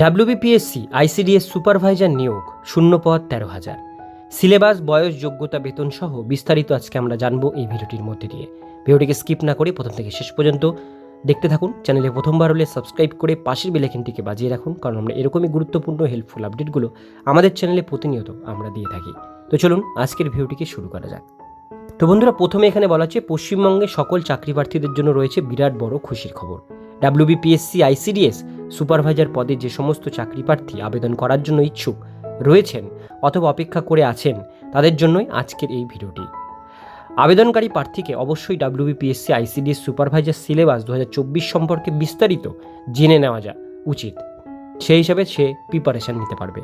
WBPSC ICDS supervisor নিয়োগ শূন্য পদ তেরো হাজার। সিলেবাস, বয়স, যোগ্যতা, বেতন সহ বিস্তারিত আজকে আমরা জানব এই ভিডিওটির মধ্যে দিয়ে। ভিডিওটিকে স্কিপ না করে প্রথম থেকে শেষ পর্যন্ত দেখতে থাকুন। চ্যানেলে প্রথমবার হলে সাবস্ক্রাইব করে পাশের বেলেখানটিকে বাজিয়ে রাখুন, কারণ আমরা এরকমই গুরুত্বপূর্ণ হেল্পফুল আপডেটগুলো আমাদের চ্যানেলে প্রতিনিয়ত আমরা দিয়ে থাকি। তো চলুন আজকের ভিডিওটিকে শুরু করা যাক। তো বন্ধুরা, প্রথমে এখানে বলা হচ্ছে, পশ্চিমবঙ্গে সকল চাকরি প্রার্থীদের জন্য রয়েছে বিরাট বড় খুশির খবর। ডাব্লিউবিপিএসসি আইসিডিএস সুপারভাইজার পদে যে সমস্ত চাকরি প্রার্থী আবেদন করার জন্য ইচ্ছুক রয়েছেন অথবা অপেক্ষা করে আছেন, তাদের জন্যই আজকের এই ভিডিওটি। আবেদনকারী প্রার্থীকে অবশ্যই ডাব্লিউবিপিএসসি আইসিডিএস সুপারভাইজার সিলেবাস দু হাজার চব্বিশ সম্পর্কে বিস্তারিত জেনে নেওয়া যা উচিত। সেই হিসাবে সে প্রিপারেশন নিতে পারবে।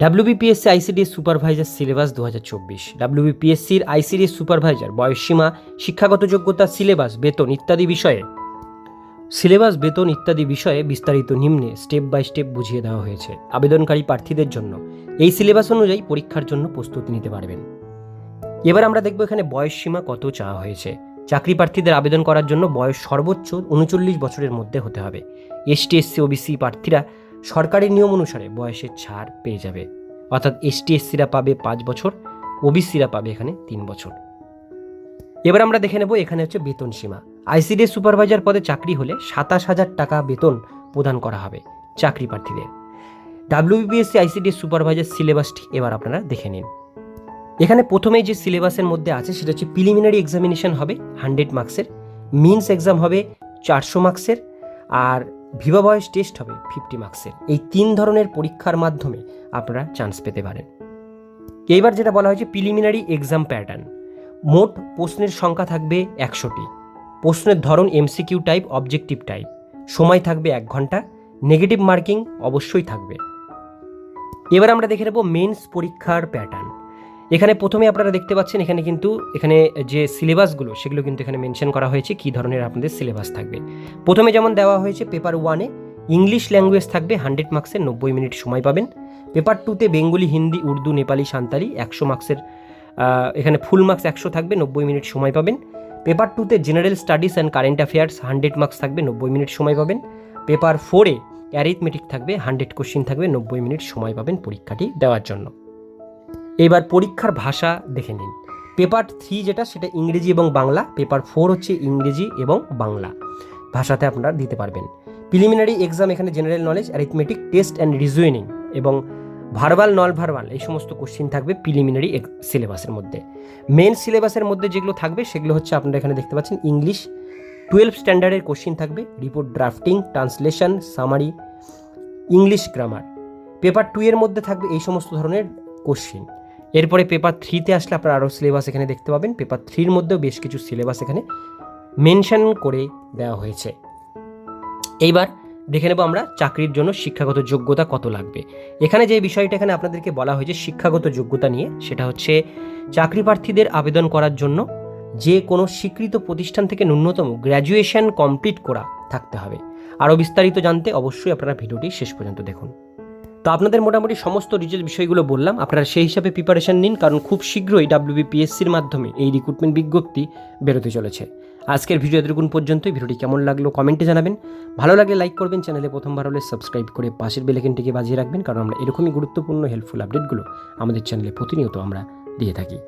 ডাব্লিউবিপিএসসি আইসিডিএস সুপারভাইজার সিলেবাস দু হাজার চব্বিশ। ডাব্লিউবিপিএসসির আইসিডিএস সুপারভাইজার, বয়সসীমা, শিক্ষাগত যোগ্যতা, সিলেবাস, বেতন ইত্যাদি বিষয়ে সিলেবাস, বেতন ইত্যাদি বিষয়ে বিস্তারিত নিম্নে স্টেপ বাই স্টেপ বুঝিয়ে দেওয়া হয়েছে আবেদনকারী প্রার্থীদের জন্য। এই সিলেবাস অনুযায়ী পরীক্ষার জন্য প্রস্তুতি নিতে পারবেন। এবার আমরা দেখব এখানে বয়স সীমা কত চাওয়া হয়েছে। চাকরি প্রার্থীদের আবেদন করার জন্য বয়স সর্বোচ্চ উনচল্লিশ বছরের মধ্যে হতে হবে। এসটি এসসি ওবিসি প্রার্থীরা সরকারি নিয়ম অনুসারে বয়সের ছাড় পেয়ে যাবে। অর্থাৎ এসটি এসসিরা পাবে পাঁচ বছর, ওবিসিরা পাবে এখানে তিন বছর। এবার আমরা দেখে নেব এখানে হচ্ছে বেতন সীমা। আইসিডি সুপারভাইজার পদে চাকরি হলে সাতাশ হাজার টাকা বেতন প্রদান করা হবে চাকরি প্রার্থীদের। ডাব্লিউবিএসসি আইসিডি সুপারভাইজার সিলেবাসটি এবার আপনারা দেখে নিন। এখানে প্রথমেই যে সিলেবাসের মধ্যে আছে সেটা হচ্ছে প্রিলিমিনারি এক্সামিনেশন হবে হান্ড্রেড মার্কসের, মিনস এক্সাম হবে চারশো মার্কসের আর ভিভা ভয়েস টেস্ট হবে ফিফটি মার্কসের। এই তিন ধরনের পরীক্ষার মাধ্যমে আপনারা চান্স পেতে পারেন। এইবার যেটা বলা হয়েছে প্রিলিমিনারি এক্সাম প্যাটার্ন, মোট প্রশ্নের সংখ্যা থাকবে একশোটি। প্রশ্নের ধরন এমসিকিউ টাইপ অবজেক্টিভ টাইপ সময় থাকবে এক ঘণ্টা। নেগেটিভ মার্কিং অবশ্যই থাকবে। এবার আমরা দেখে নেব মেন্স পরীক্ষার প্যাটার্ন এখানে প্রথমে আপনারা দেখতে পাচ্ছেন, এখানে কিন্তু, এখানে যে সিলেবাসগুলো সেগুলো কিন্তু এখানে মেনশন করা হয়েছে কী ধরনের আপনাদের সিলেবাস থাকবে। প্রথমে যেমন দেওয়া হয়েছে পেপার ওয়ানে ইংলিশ ল্যাঙ্গুয়েজ থাকবে হান্ড্রেড মার্কসের নব্বই মিনিট সময় পাবেন। পেপার টুতে বেঙ্গলি হিন্দি উর্দু নেপালি সাঁওতালি একশো মার্কসের এখানে ফুল মার্কস একশো থাকবে, নব্বই মিনিট সময় পাবেন। পেপার টুতে general studies and current affairs hundred marks থাকবে, নব্বই মিনিট সময় পাবেন। পেপার ফোরে অ্যারিথমেটিক থাকবে, হান্ড্রেড কোশ্চিন থাকবে, নব্বই মিনিট সময় পাবেন পরীক্ষাটি দেওয়ার জন্য। এবার পরীক্ষার ভাষা দেখে নিন। পেপার থ্রি যেটা, সেটা ইংরেজি এবং বাংলা, পেপার ফোর হচ্ছে ইংরেজি এবং বাংলা। ভাষাতে আপনারা দিতে পারবেন। প্রিলিমিনারি এক্সাম এখানে general knowledge arithmetic test and reasoning এবং ভার্বাল, নল ভার্বাল, এই সমস্ত কোশ্চিন থাকবে প্রিলিমিনারি সিলেবাসের মধ্যে। মেন সিলেবাসের মধ্যে যেগুলো থাকবে সেগুলো হচ্ছে আপনারা এখানে দেখতে পাচ্ছেন ইংলিশ টুয়েলভ স্ট্যান্ডার্ডের কোশ্চিন থাকবে report drafting translation summary English grammar paper two এর মধ্যে থাকবে এই সমস্ত ধরনের কোশ্চিন এরপরে পেপার থ্রিতে আসলে আপনারা আরও সিলেবাস এখানে দেখতে পাবেন। পেপার থ্রির মধ্যেও বেশ কিছু সিলেবাস এখানে মেনশন করে দেওয়া হয়েছে। এইবার দেখে নেব আমরা চাকরির জন্য শিক্ষাগত যোগ্যতা কত লাগবে। এখানে যে বিষয়টা এখানে আপনাদেরকে বলা হয়েছে শিক্ষাগত যোগ্যতা নিয়ে, সেটা হচ্ছে চাকরি প্রার্থীদের আবেদন করার জন্য যে কোনো স্বীকৃত প্রতিষ্ঠান থেকে ন্যূনতম গ্র্যাজুয়েশন কমপ্লিট করা থাকতে হবে। আরও বিস্তারিত জানতে অবশ্যই আপনারা ভিডিওটি শেষ পর্যন্ত দেখুন। তো আপনাদের মোটামুটি সমস্ত ডিটেল বিষয়গুলো বললাম। আপনারা সেই হিসাবে প্রিপারেশন নিন, কারণ খুব শীঘ্রই ডাব্লিউবিপিএসসির মাধ্যমে এই রিক্রুটমেন্ট বিজ্ঞপ্তি বেরোতে চলেছে। আজকের ভিডিও এতটুকুন পর্যন্তই। ভিডিওটি কেমন লাগল কমেন্টে জানাবেন। ভালো লাগলে লাইক করবেন, চ্যানেলে প্রথমবার হলে সাবস্ক্রাইব করে পাশের বেলেকেনটিকে বাজিয়ে রাখবেন, কারণ আমরা এরকমই গুরুত্বপূর্ণ হেল্পফুল আপডেটগুলো আমাদের চ্যানেলে প্রতিনিয়ত আমরা দিয়ে থাকি।